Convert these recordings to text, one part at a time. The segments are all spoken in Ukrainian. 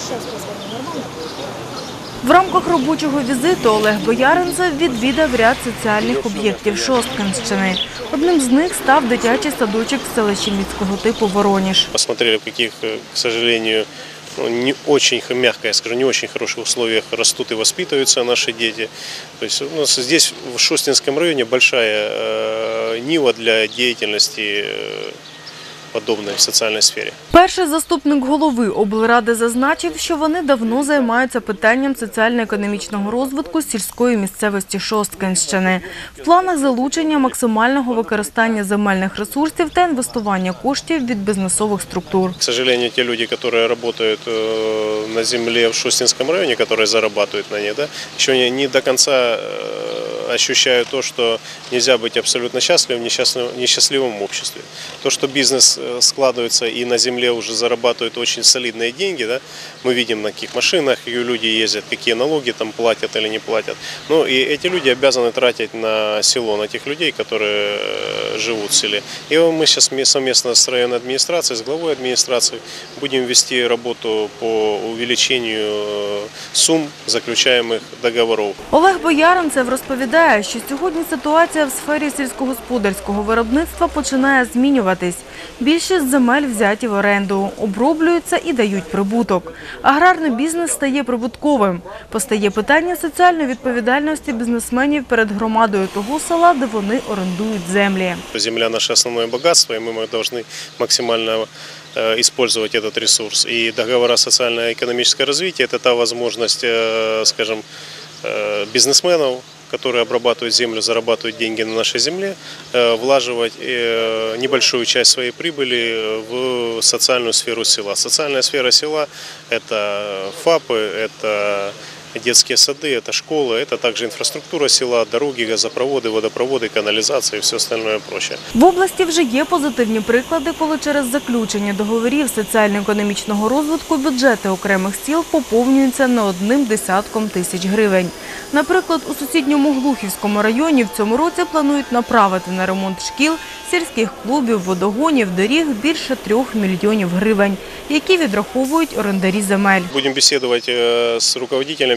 сейчас происходит нормально? В рамках робочого візиту Олег Бояринцев відвідав ряд соціальних об'єктів Шосткинщини. Одним з них став дитячий садочок в селищі міського типу Вороніж. посмотрели, в каких, э, к сожалению, ну, не очень, х- мягко я скажу, не очень хороших условиях растут и воспитываются наши дети. То есть у нас здесь, в Шостинском районе, большая э, нива для деятельности э, подобной в социальной сфере. Перший заступник голови облради зазначив, що вони давно займаються питанням соціально-економічного розвитку сільської місцевості Шосткинщини. В планах залучення максимального використання земельних ресурсів та інвестування коштів від бізнесових структур. К сожалению, те люди, которые работают э, на земле в Шустинском районе, которые зарабатывают на ней, да, еще не, не до конца э, ощущают то, что нельзя быть абсолютно счастливым в несчастливом, несчастливом обществе. То, что бизнес э, складывается и на земле уже зарабатывают очень солидные деньги, да, мы видим на каких машинах ее люди ездят, какие налоги там платят или не платят. Ну и эти люди обязаны тратить на село, на тех людей, которые э, живут в селе. И мы сейчас совместно с районной администрацией, с главой администрации будем вести работу по увеличению э, сумм заключаемых договоров. Олег Бояринцев розповідає, що сьогодні ситуація в сфері сільськогосподарського виробництва починає змінюватись. Більшість земель взяті в оренду, оброблюються і дають прибуток. Аграрний бізнес стає прибутковим. Постає питання соціальної відповідальності бізнесменів перед громадою того села, де вони орендують землі. Земля наше основное богатство, и мы должны максимально э, использовать этот ресурс. И договора социально-экономическое развитие – это та возможность, э, скажем, э, бизнесменов, которые обрабатывают землю, зарабатывают деньги на нашей земле, влаживать небольшую часть своей прибыли в социальную сферу села. Социальная сфера села – это ФАПы, это детские сады, это школы, это также инфраструктура села, дороги, газопроводы, водопроводы, канализация и все остальное прочее. В області вже є позитивні приклади, коли через заключення договорів соціально-економічного розвитку бюджети окремих сіл поповнюються не одним десятком тисяч гривень. Наприклад, у сусідньому Глухівському районі в цьому році планують направити на ремонт шкіл, сільських клубів, водогонів, доріг більше трьох мільйонів гривень, які відраховують орендарі земель. Будем беседовать э, с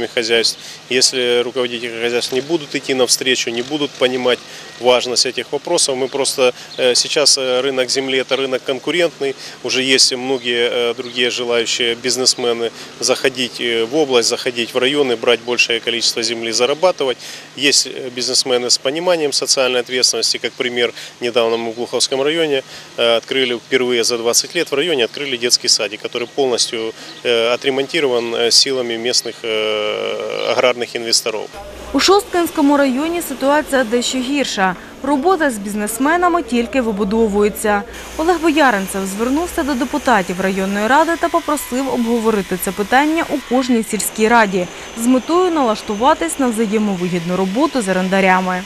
руководителями хозяйств. Если руководители хозяйств не будут идти навстречу, не будут понимать важность этих вопросов, мы просто э, сейчас э, рынок земли это рынок конкурентный, уже есть многие э, другие желающие бизнесмены заходить в область, заходить в районы, брать большее количество земли, зарабатывать. Есть бизнесмены с пониманием социальной ответственности, как пример, недавно мы в Глуховском районе открыли впервые за 20 лет в районе открыли детский садик, который полностью отремонтирован силами местных аграрных инвесторов. У Шосткинському районі ситуація дещо гірша. Робота з бізнесменами тільки вибудовується. Олег Бояринцев звернувся до депутатів районної ради та попросив обговорити це питання у кожній сільській раді з метою налаштуватись на взаємовигідну роботу з орендарями.